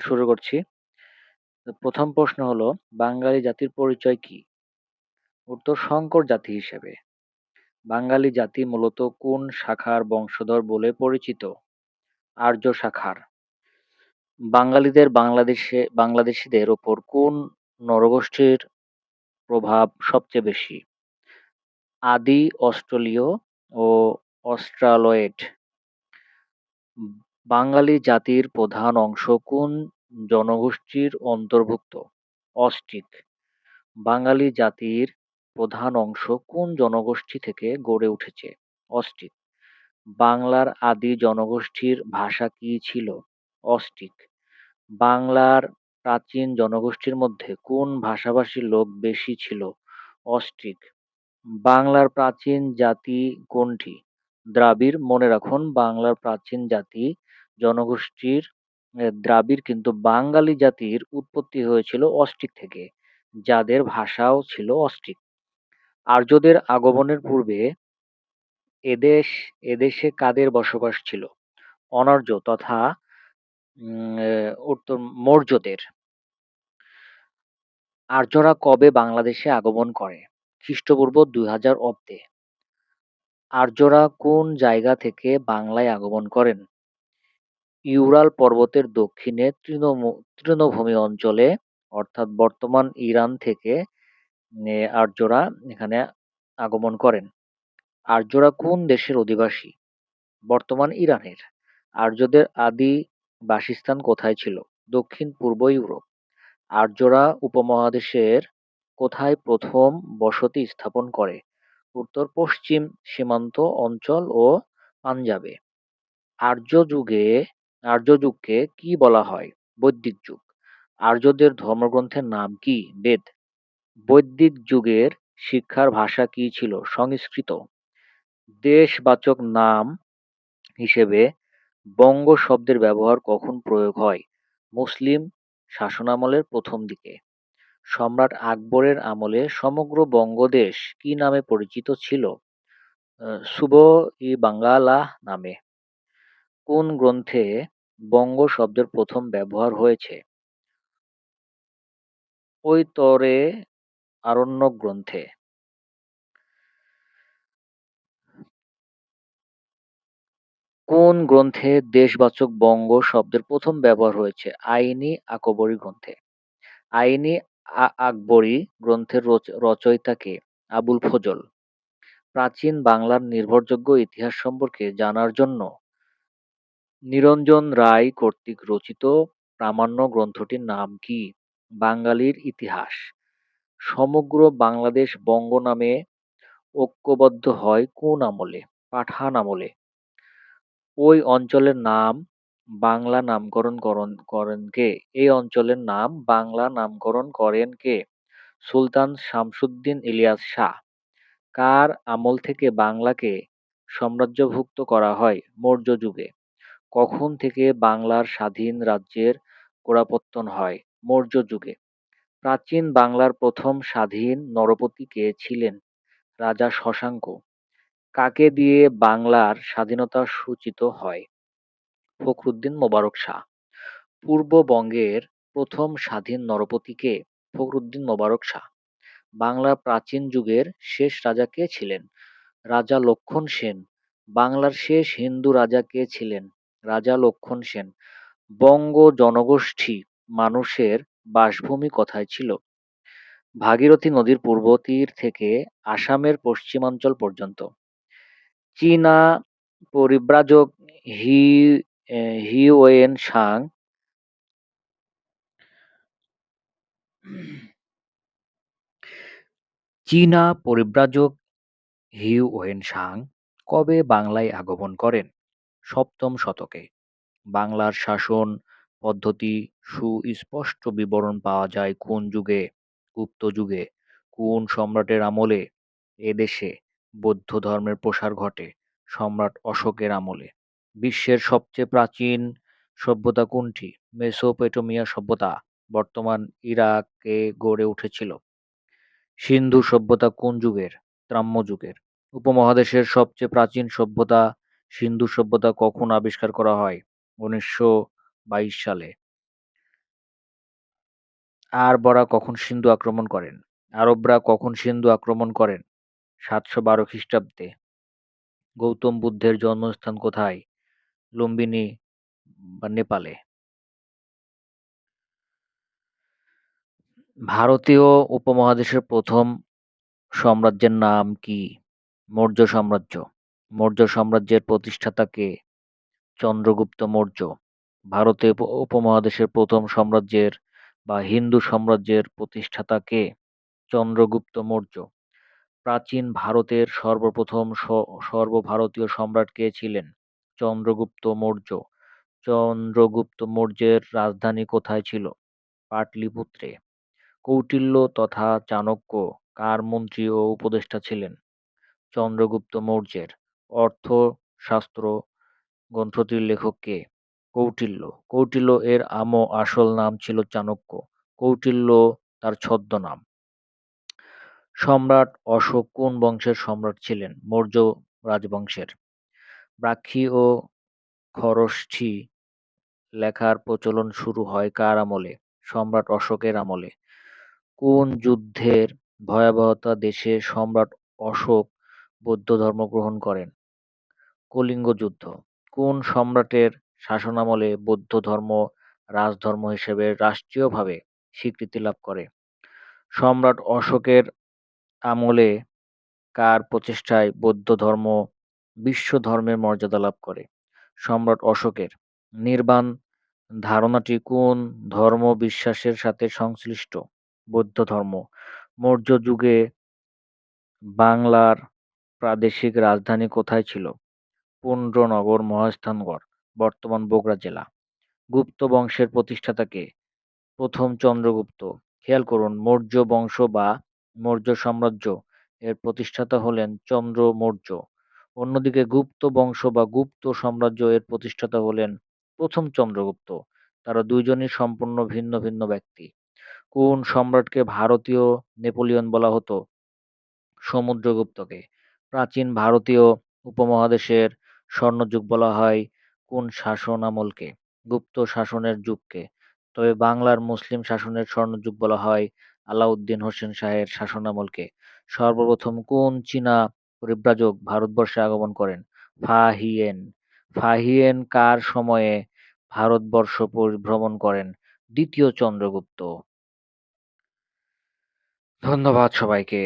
শুরু করছি। প্রথম প্রশ্ন হলো, বাঙালি জাতির পরিচয় কি? উত্তর সংকর জাতি হিসেবে। বাঙালি জাতি মূলত কোন শাখার বংশধর বলে পরিচিত? আর্য শাখার। বাঙালিদের বাংলাদেশে, বাংলাদেশিদের ওপর কোন নরগোষ্ঠীর প্রভাব সবচেয়ে বেশি? আদি, অস্ট্রেলীয় ও অস্ট্রালয়েড। বাঙালি জাতির প্রধান অংশ কোন জনগোষ্ঠীর অন্তর্ভুক্ত? অস্ট্রিক। বাঙালি জাতির প্রধান অংশ কোন জনগোষ্ঠী থেকে গড়ে উঠেছে? অস্ট্রিক। বাংলার আদি জনগোষ্ঠীর ভাষা কী ছিল? অস্ট্রিক। বাংলার প্রাচীন জনগোষ্ঠীর মধ্যে কোন ভাষাভাষীর লোক বেশি ছিল? অস্ট্রিক। বাংলার প্রাচীন জাতি কোনটি? দ্রাবিড়। মনে রাখুন, বাংলার প্রাচীন জাতি জনগোষ্ঠীর দ্রাবিড় কিন্তু বাঙালি জাতির উৎপত্তি হয়েছিল অস্ট্রিক থেকে, যাদের ভাষাও ছিল অস্ট্রিক আর্যদের আগমনের পূর্বে এদেশ, এদেশে কাদের বসবাস ছিল? অনার্য তথা মৌর্যদের। আর্যরা কবে বাংলাদেশে আগমন করে? খ্রিস্টপূর্ব দুই হাজার অব্দে। আর্যরা কোন জায়গা থেকে বাংলায় আগমন করেন? ইউরাল পর্বতের দক্ষিণে তৃণভূমি অঞ্চলে, অর্থাৎ বর্তমান ইরান থেকে আর্যরা এখানে আগমন করেন। আর্যরা কোন দেশের অধিবাসী? বর্তমান ইরানের। আর্যদের আদি বাসস্থান কোথায় ছিল? দক্ষিণ পূর্ব ইউরোপ। আর্যরা উপমহাদেশের কোথায় প্রথম বসতি স্থাপন করে? উত্তর, পশ্চিম সীমান্ত অঞ্চল ও পাঞ্জাবে। আর্য যুগে আর্য যুগকে কি বলা হয়? বৈদিক যুগ। আর্যদের ধর্মগ্রন্থের নাম কি? বেদ। বৈদিক যুগের শিক্ষার ভাষা কি ছিল? সংস্কৃত। দেশবাচক নাম হিসেবে বঙ্গ শব্দের ব্যবহার কখন প্রয়োগ হয়? মুসলিম শাসনামলের প্রথম দিকে। সম্রাট আকবরের আমলে সমগ্র বঙ্গদেশ কি নামে পরিচিত ছিল? সুব ই বাঙ্গালা নামে। কোন গ্রন্থে বঙ্গ শব্দের প্রথম ব্যবহার হয়েছে। ঐতরে আরণ্যক গ্রন্থে। কোন গ্রন্থে দেশবাচক বঙ্গ শব্দের প্রথম ব্যবহার হয়েছে? আইনি আকবরী গ্রন্থে। আইনি আকবরী গ্রন্থের রচয়িতাকে আবুল ফজল। প্রাচীন বাংলার নির্ভরযোগ্য ইতিহাস সম্পর্কে জানার জন্য নিরঞ্জন রায় কর্তৃক রচিত প্রামাণ্য গ্রন্থটির নাম কি? বাঙালির ইতিহাস। সমগ্র বাংলাদেশ বঙ্গ নামে ঐক্যবদ্ধ হয় কোন আমলে? পাঠান আমলে। ওই অঞ্চলের নাম বাংলা নামকরণ করেন কে? এই অঞ্চলের নাম বাংলা নামকরণ করেন কে? সুলতান শামসুদ্দিন ইলিয়াস শাহ। কার আমল থেকে বাংলাকে সাম্রাজ্যভুক্ত করা হয় মৌর্য যুগে? কখন থেকে বাংলার স্বাধীন রাজ্যের গোড়াপত্তন হয়? মৌর্য যুগে। প্রাচীন বাংলার প্রথম স্বাধীন নরপতি কে ছিলেন? রাজা শশাঙ্ক। কাকে দিয়ে বাংলার স্বাধীনতা সূচিত হয়? ফখরুদ্দিন মোবারক শাহ। পূর্ববঙ্গের প্রথম স্বাধীন নরপতি কে? ফখরুদ্দিন মোবারক শাহ। বাংলা প্রাচীন যুগের শেষ রাজা কে ছিলেন? রাজা লক্ষণ সেন। বাংলার শেষ হিন্দু রাজা কে ছিলেন? রাজা লক্ষণ সেন। বঙ্গ জনগোষ্ঠী মানুষের বাসভূমি কোথায় ছিল? ভাগীরথী নদীর পূর্ব তীর থেকে আসামের পশ্চিমাঞ্চল পর্যন্ত। চীনা পরিব্রাজক হি হিউয়েন সাং চীনা পরিব্রাজক হিউয়েনসাং কবে বাংলায় আগমন করেন? সপ্তম শতকে। বাংলার শাসন পদ্ধতি সুস্পষ্ট বিবরণ পাওয়া যায় কোন যুগে, গুপ্ত যুগে, কোন সম্রাটের আমলে এদেশে বৌদ্ধ ধর্মের প্রসার ঘটে, সম্রাট অশোকের আমলে। বিশ্বের সবচেয়ে প্রাচীন সভ্যতা কোনটি? মেসোপেটোমিয়া সভ্যতা, বর্তমান ইরাকে গড়ে উঠেছিল। সিন্ধু সভ্যতা কোন যুগের? ত্রাম্য যুগের। উপমহাদেশের সবচেয়ে প্রাচীন সভ্যতা সিন্ধু সভ্যতা কখন আবিষ্কার করা হয়? উনিশশো বাইশ সালে। আরবরা কখন সিন্ধু আক্রমণ করেন? আরবরা কখন সিন্ধু আক্রমণ করেন? সাতশো বারো খ্রিস্টাব্দে। গৌতম বুদ্ধের জন্মস্থান কোথায়? লুম্বিনী বা নেপালে। ভারতীয় উপমহাদেশের প্রথম সাম্রাজ্যের নাম কি? মৌর্য সাম্রাজ্য। মৌর্য সাম্রাজ্যের প্রতিষ্ঠাতা কে চন্দ্রগুপ্ত মৌর্য। ভারতে উপমহাদেশের প্রথম সাম্রাজ্যের বা হিন্দু সাম্রাজ্যের প্রতিষ্ঠাতা কে চন্দ্রগুপ্ত মৌর্য। প্রাচীন ভারতের সর্বপ্রথম সর্বভারতীয় সম্রাট কে ছিলেন? চন্দ্রগুপ্ত মৌর্য। চন্দ্রগুপ্ত মৌর্যের রাজধানী কোথায় ছিল? পাটলিপুত্রে। কৌটিল্য তথা চাণক্য কার মন্ত্রী ও উপদেষ্টা ছিলেন? চন্দ্রগুপ্ত মৌর্যের। অর্থশাস্ত্র গ্রন্থটির লেখক কে? কৌটিল্য। কৌটিল্য এর আমো আসল নাম ছিল চাণক্য। কৌটিল্য তার ছদ্মনাম। সম্রাট অশোক কোন বংশের সম্রাট ছিলেন? মৌর্য রাজবংশের। ব্রাহ্মী ও খরোষ্ঠী লেখার প্রচলন শুরু হয় কার আমলে? সম্রাট অশোকের আমলে। কোন যুদ্ধের ভয়াবহতা দেশে সম্রাট অশোক বৌদ্ধ ধর্ম গ্রহণ করেন? কলিঙ্গ যুদ্ধ। কোন সম্রাটের শাসনামলে বৌদ্ধ ধর্ম রাজধর্ম হিসেবে রাষ্ট্রীয়ভাবে স্বীকৃতি লাভ করে? সম্রাট অশোকের আমলে কার প্রচেষ্টায় বৌদ্ধ ধর্ম বিশ্ব ধর্মের মর্যাদা লাভ করে? সম্রাট অশোকের নির্বাণ ধারণাটি কোন ধর্ম বিশ্বাসের সাথে সংশ্লিষ্ট? বৌদ্ধ ধর্ম। মৌর্য যুগে বাংলার প্রাদেশিক রাজধানী কোথায় ছিল? পুন্ড্রনগর মহাস্থানগড়, বর্তমান বগুড়া জেলা। গুপ্ত বংশের প্রতিষ্ঠাতা কে প্রথম চন্দ্রগুপ্ত। খেয়াল করুন, মৌর্য বংশ বা মৌর্য সাম্রাজ্য এর প্রতিষ্ঠাতা হলেন চন্দ্র মৌর্য। অন্যদিকে গুপ্ত বংশ বা গুপ্ত সাম্রাজ্য এর প্রতিষ্ঠাতা হলেন প্রথম চন্দ্রগুপ্ত। তারা দুইজনই সম্পূর্ণ ভিন্ন ভিন্ন ব্যক্তি। কোন সম্রাটকে ভারতীয় নেপোলিয়ন বলা হতো? সমুদ্রগুপ্তকে। প্রাচীন ভারতীয় উপমহাদেশের স্বর্ণযুগ বলা হয় কোন শাসন আমলকে গুপ্ত শাসনের যুগকে। তবে বাংলার মুসলিম শাসনের স্বর্ণযুগ বলা হয় আলাউদ্দিন হোসেন শাহের শাসনামলকে। সর্বপ্রথম কোন চীনা পরিব্রাজক ভারতবর্ষে আগমন করেন? ফাহিয়েন ফাহিয়েন কার সময়ে ভারতবর্ষ পরিভ্রমণ করেন? দ্বিতীয় চন্দ্রগুপ্ত। ধন্যবাদ সবাইকে।